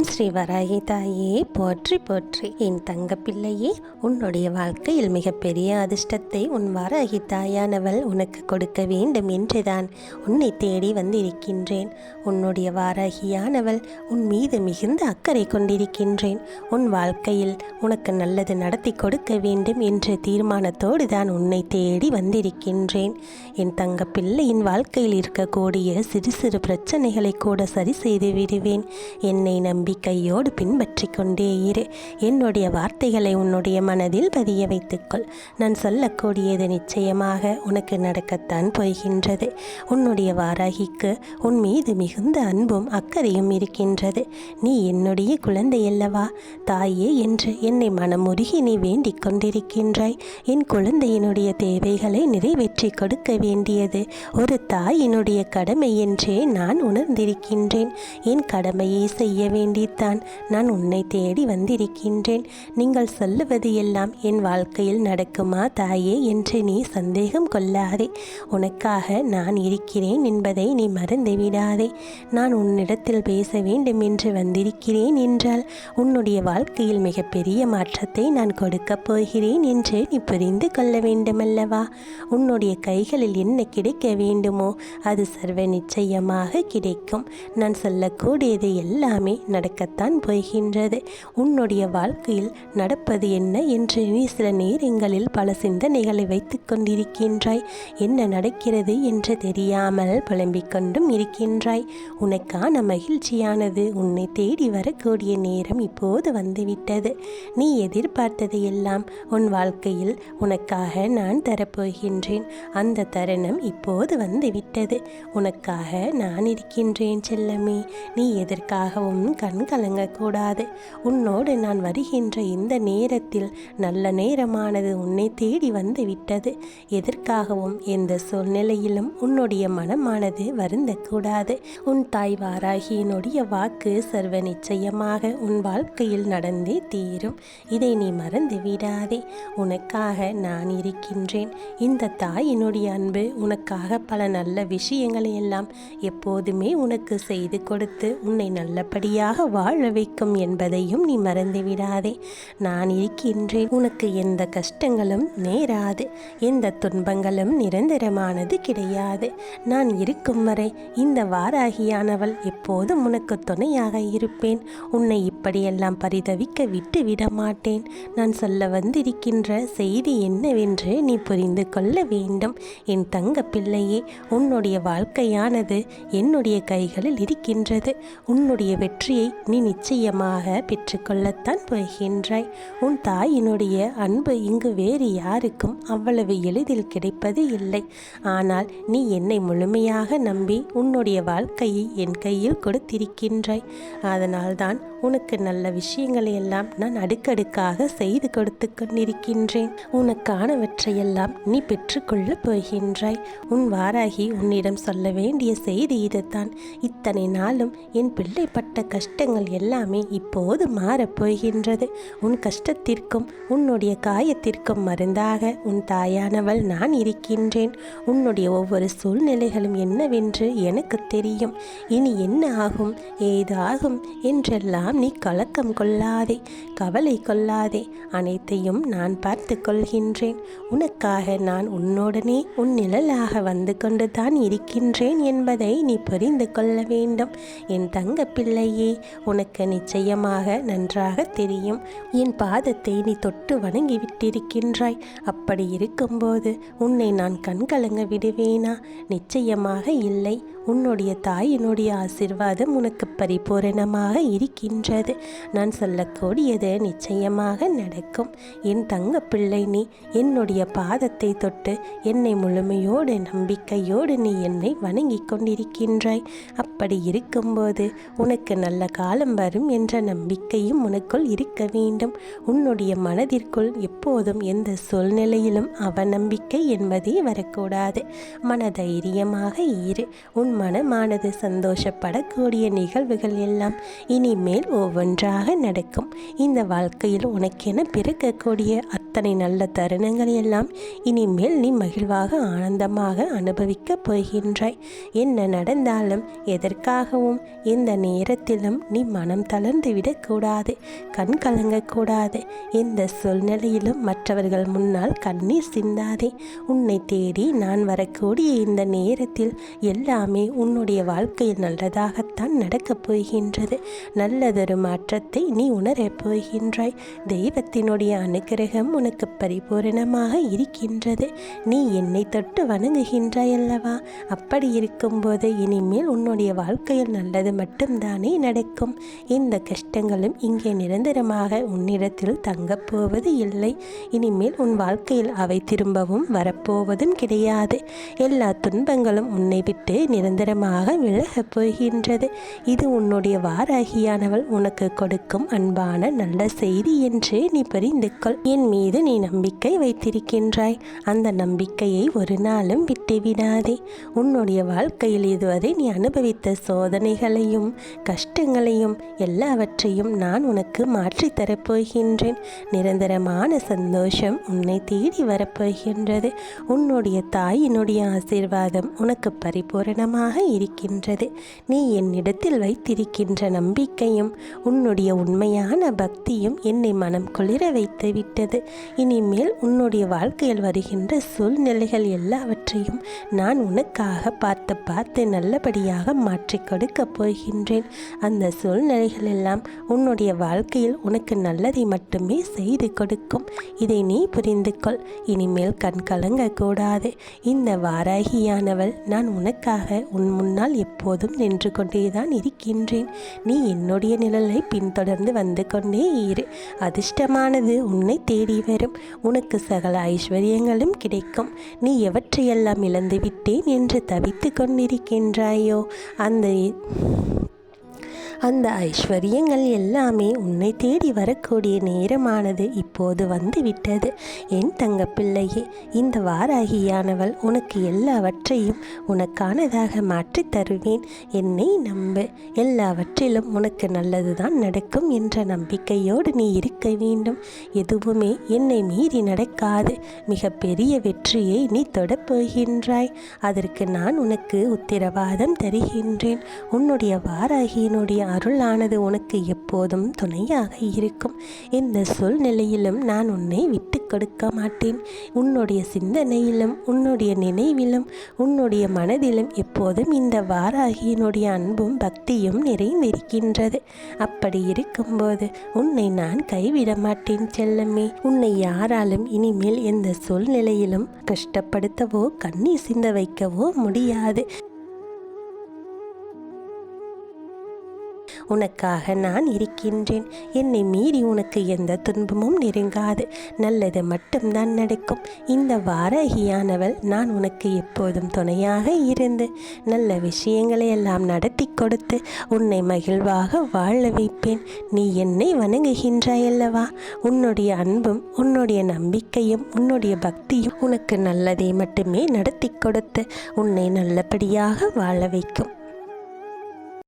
ஓம் ஸ்ரீ வராகி தாயே போற்றி போற்றி. என் தங்க பிள்ளையே உன்னுடைய வாழ்க்கையில் மிகப்பெரிய அதிர்ஷ்டத்தை உன் வராகி தாயானவள் உனக்கு கொடுக்க வேண்டும் என்றுதான் உன்னை தேடி வந்திருக்கின்றேன். உன்னுடைய வாராகியானவள் உன் மீது மிகுந்த அக்கறை கொண்டிருக்கின்றேன். உன் வாழ்க்கையில் உனக்கு நல்லது நடத்தி கொடுக்க வேண்டும் என்ற தீர்மானத்தோடு தான் உன்னை தேடி வந்திருக்கின்றேன். என் தங்க பிள்ளையின் வாழ்க்கையில் இருக்கக்கூடிய சிறு சிறு பிரச்சனைகளை கூட சரி செய்து விடுவேன். என்னை நம்பி நம்பிக்கையோடு பின்பற்றி கொண்டே இரு. என்னுடைய வார்த்தைகளை உன்னுடைய மனதில் பதிய வைத்துக்கொள். நான் சொல்லக்கூடியது நிச்சயமாக உனக்கு நடக்கத்தான் போகின்றது. உன்னுடைய வாராகிக்கு உன் மீது மிகுந்த அன்பும் அக்கறையும் இருக்கின்றது. நீ என்னுடைய குழந்தை அல்லவா? தாயே என்று என்னை மனமுருகி நீ வேண்டிக் கொண்டிருக்கின்றாய். என் குழந்தையினுடைய தேவைகளை நிறைவேற்றி கொடுக்க வேண்டியது ஒரு தாயினுடைய கடமை என்றே நான் உணர்ந்திருக்கின்றேன். என் கடமையை செய்ய தேடித்தான் நான் உன்னை தேடி வந்திருக்கின்றேன். நீங்கள் சொல்லுவது எல்லாம் என் வாழ்க்கையில் நடக்குமா தாயே என்று நீ சந்தேகம் கொள்ளாதே. உனக்காக நான் இருக்கிறேன் என்பதை நீ மறந்து விடாதே நான் உன்னிடத்தில் பேச வேண்டும் என்று வந்திருக்கிறேன் என்றால் உன்னுடைய வாழ்க்கையில் மிகப்பெரிய மாற்றத்தை நான் கொடுக்கப் போகிறேன் என்று நீ புரிந்து கொள்ள வேண்டுமல்லவா? உன்னுடைய கைகளில் என்ன கிடைக்க வேண்டுமோ அது சர்வ நிச்சயமாக கிடைக்கும். நான் சொல்லக்கூடியது எல்லாமே நடக்கத்தான் போகின்றது. உன்னுடைய வாழ்க்கையில் நடப்பது என்ன என்று நீ சில நேரங்களில் பல சிந்தனைகளை வைத்துக் கொண்டிருக்கின்றாய். என்ன நடக்கிறது என்று தெரியாமல் புலம்பிக் கொண்டும் இருக்கின்றாய். உனக்கான மகிழ்ச்சியானது உன்னை தேடி வரக்கூடிய நேரம் இப்போது வந்துவிட்டது. நீ எதிர்பார்த்தது எல்லாம் உன் வாழ்க்கையில் உனக்காக நான் தரப்போகின்றேன். அந்த தருணம் இப்போது வந்துவிட்டது. உனக்காக நான் இருக்கின்றேன் செல்லமே. நீ எதற்காகவும் கண் கலங்கக்கூடாது. உன்னோடு நான் வருகின்ற இந்த நேரத்தில் நல்ல நேரமானது உன்னை தேடி வந்து விட்டது எதற்காகவும் எந்த சூழ்நிலையிலும் உன்னுடைய மனமானது வருந்தக்கூடாது. உன் தாய் வாராகியினுடைய வாக்கு சர்வ நிச்சயமாக உன் வாழ்க்கையில் நடந்தே தீரும். இதை நீ மறந்து விடாதே. உனக்காக நான் இருக்கின்றேன். இந்த தாயினுடைய அன்பு உனக்காக பல நல்ல விஷயங்களை எல்லாம் எப்போதுமே உனக்கு செய்து கொடுத்து உன்னை நல்லபடியாக வாழ வைக்கும் என்பதையும் நீ மறந்து விடாதே. நான் இருக்கின்றேன். உனக்கு எந்த கஷ்டங்களும் நேராது. எந்த துன்பங்களும் நிரந்தரமானது கிடையாது. நான் இருக்கும் வரை இந்த வாராகியானவள் எப்போதும் உனக்கு துணையாக இருப்பேன். உன்னை இப்படியெல்லாம் பரிதவிக்க விட்டு விட மாட்டேன். நான் சொல்ல வந்திருக்கின்ற செய்தி என்னவென்று நீ புரிந்து கொள்ள வேண்டும். என் தங்க பிள்ளையே உன்னுடைய வாழ்க்கையானது என்னுடைய கைகளில் இருக்கின்றது. உன்னுடைய வெற்றியை நீ நிச்சயமாக பெற்றுக்கொள்ளத்தான் போகின்றாய். உன் தாயினுடைய அன்பு இங்கு வேறு யாருக்கும் அவ்வளவு எளிதில் கிடைப்பது இல்லை. ஆனால் நீ என்னை முழுமையாக நம்பி உன்னுடைய வாழ்க்கையை என் கையில் கொடுத்திருக்கின்றாய். அதனால்தான் உனக்கு நல்ல விஷயங்களை எல்லாம் நான் அடுக்கடுக்காக செய்து கொடுத்து கொண்டிருக்கின்றேன். உனக்கானவற்றையெல்லாம் நீ பெற்றுக்கொள்ளப் போகின்றாய். உன் வாராகி உன்னிடம் சொல்ல வேண்டிய செய்தி இதுதான். இத்தனை நாளும் என் பிள்ளைப்பட்ட கஷ்ட கஷ்டங்கள் எல்லாமே இப்போது மாறப்போகின்றது உன் கஷ்டத்திற்கும் உன்னுடைய காயத்திற்கும் மருந்தாக உன் தாயானவள் நான் இருக்கின்றேன். உன்னுடைய ஒவ்வொரு சூழ்நிலைகளும் என்னவென்று எனக்கு தெரியும். இனி என்ன ஆகும்? ஏதாகும்? என்றெல்லாம் நீ கலக்கம் கொள்ளாதே கவலை கொள்ளாதே. அனைத்தையும் நான் பார்த்து கொள்கின்றேன். உனக்காக நான் உன்னுடனே உன் நிழலாக வந்து கொண்டு தான் இருக்கின்றேன் என்பதை நீ புரிந்து கொள்ள வேண்டும். என் தங்க பிள்ளையே உனக்கு நிச்சயமாக நன்றாக தெரியும். என் பாதத்தை நீ தொட்டு வணங்கி விட்டிருக்கின்றாய் அப்படி இருக்கும்போது உன்னை நான் கண்கலங்க விடுவேனா? நிச்சயமாக இல்லை. உன்னுடைய தாயினுடைய ஆசிர்வாதம் உனக்கு பரிபூரணமாக இருக்கின்றது. நான் சொல்லக்கூடியது நிச்சயமாக நடக்கும். என் தங்க பிள்ளை நீ என்னுடைய பாதத்தை தொட்டு என்னை முழுமையோடு நம்பிக்கையோடு நீ என்னை வணங்கி கொண்டிருக்கின்றாய். அப்படி இருக்கும்போது உனக்கு நல்ல காலம் வரும் என்ற நம்பிக்கையும் உனக்குள் இருக்க வேண்டும். உன்னுடைய மனதிற்குள் எப்போதும் எந்த சூழ்நிலையிலும் அவநம்பிக்கை என்பதே வரக்கூடாது. மனதைரியமாக இரு. உன் உன் மனமானது சந்தோஷப்படக்கூடிய நிகழ்வுகள் எல்லாம் இனிமேல் ஒவ்வொன்றாக நடக்கும். இந்த வாழ்க்கையில் உனக்கென பிறக்கக்கூடிய அத்தனை நல்ல தருணங்கள் எல்லாம் இனிமேல் நீ மகிழ்வாக ஆனந்தமாக அனுபவிக்கப் போகின்றாய். என்ன நடந்தாலும் எதற்காகவும் எந்த நேரத்திலும் நீ மனம் தளர்ந்து விடக்கூடாது கண் கலங்கக்கூடாது. எந்த சூழ்நிலையிலும் மற்றவர்கள் முன்னால் கண்ணீர் சிந்தாதே. உன்னை தேடி நான் வரக்கூடிய இந்த நேரத்தில் எல்லாமே உன்னுடைய வாழ்க்கையில் நல்லதாகத்தான் நடக்கப் போகின்றது. நல்லதொரு மாற்றத்தை நீ உணரப் போகின்றாய். தெய்வத்தினுடைய அனுக்கிரகம் உனக்கு பரிபூரணமாக இருக்கின்றது. நீ என்னை தொட்டு வணங்குகின்றாய் அல்லவா? அப்படி இருக்கும்போது இனிமேல் உன்னுடைய வாழ்க்கையில் நல்லது மட்டும்தானே நடக்கும். இந்த கஷ்டங்களும் இங்கே நிரந்தரமாக உன்னிடத்தில் தங்கப் போவது இல்லை. இனிமேல் உன் வாழ்க்கையில் அவை திரும்பவும் வரப்போவதும் கிடையாது. எல்லா துன்பங்களும் உன்னை விட்டு நிரந்தரமாக விலகப் போகின்றது இது உன்னுடைய வாராகியானவள் உனக்கு கொடுக்கும் அன்பான நல்ல செய்தி என்று நீ புரிந்து கொள் என் மீது நீ நம்பிக்கை வைத்திருக்கின்றாய். அந்த நம்பிக்கையை ஒரு நாளும் விட்டுவிடாதே. உன்னுடைய வாழ்க்கையில் இதுவரை நீ அனுபவித்த சோதனைகளையும் கஷ்டங்களையும் எல்லாவற்றையும் நான் உனக்கு மாற்றித் தரப்போகின்றேன். நிரந்தரமான சந்தோஷம் உன்னை தேடி வரப்போகின்றது. உன்னுடைய தாயினுடைய ஆசீர்வாதம் உனக்கு பரிபூரணமாக இருக்கின்றது. நீ என்னிடத்தில் வைத்திருக்கின்ற நம்பிக்கையும் உன்னுடைய உண்மையான பக்தியும் என்னை மனம் குளிர வைத்து விட்டது. இனிமேல் உன்னுடைய வாழ்க்கையில் வருகின்ற சூழ்நிலைகள் எல்லாவற்றையும் நான் உனக்காக பார்த்து பார்த்து நல்லபடியாக மாற்றிக் கொடுக்கப் போகின்றேன். அந்த சூழ்நிலைகள் எல்லாம் உன்னுடைய வாழ்க்கையில் உனக்கு நல்லதை மட்டுமே செய்து கொடுக்கும். இதை நீ புரிந்து கொள். இனிமேல் கண் கலங்கக்கூடாது. இந்த வாராகியானவள் நான் உனக்காக உன் முன்னால் எப்போதும் நின்று கொண்டேதான் இருக்கின்றேன். நீ என்னுடைய நிழலை பின்தொடர்ந்து வந்து கொண்டே இரு. அதிர்ஷ்டமானது உன்னை தேடி வரும். உனக்கு சகல ஐஸ்வர்யங்களும் கிடைக்கும். நீ எவற்றையெல்லாம் இழந்து விட்டேன் என்று தவித்து கொண்டிருக்கின்றாயோ அந்த அந்த ஐஸ்வர்யங்கள் எல்லாமே உன்னை தேடி வரக்கூடிய நேரமானது இப்போது வந்துவிட்டது. என் தங்கப்பிள்ளையே இந்த வாராகியானவள் உனக்கு எல்லாவற்றையும் உனக்கானதாக மாற்றித் தருவேன். என்னை நம்பு எல்லாவற்றிலும் உனக்கு நல்லதுதான் நடக்கும் என்ற நம்பிக்கையோடு நீ இருக்க வேண்டும். எதுவுமே என்னை மீறி நடக்காது. மிகப்பெரிய வெற்றியை நீ தொடப்போகின்றாய். அதற்கு நான் உனக்கு உத்திரவாதம் தருகின்றேன். உன்னுடைய வாராகியினுடைய அருளானது உனக்கு எப்போதும் துணையாக இருக்கும். இந்த சூழ்நிலையிலும் நான் உன்னை விட்டு கொடுக்க மாட்டேன். உன்னுடைய சிந்தனையிலும் உன்னுடைய நினைவிலும் உன்னுடைய மனதிலும் எப்போதும் இந்த வாராகியினுடைய அன்பும் பக்தியும் நிறைந்திருக்கின்றது. அப்படி இருக்கும்போது உன்னை நான் கைவிட மாட்டேன் செல்லமே. உன்னை யாராலும் இனிமேல் எந்த சூழ்நிலையிலும் கஷ்டப்படுத்தவோ கண்ணீர் சிந்த வைக்கவோ முடியாது. உனக்காக நான் இருக்கின்றேன். என்னை மீறி உனக்கு எந்த துன்பமும் நெருங்காது. நல்லது மட்டும்தான் நடக்கும். இந்த வாராகியானவள் நான் உனக்கு எப்போதும் துணையாக இருந்து நல்ல விஷயங்களை எல்லாம் நடத்தி கொடுத்து உன்னை மகிழ்வாக வாழ வைப்பேன். நீ என்னை வணங்குகின்றாய் அல்லவா? உன்னுடைய அன்பும் உன்னுடைய நம்பிக்கையும் உன்னுடைய பக்தியும் உனக்கு நல்லதை மட்டுமே நடத்தி கொடுத்து உன்னை நல்லபடியாக வாழ வைக்கும்.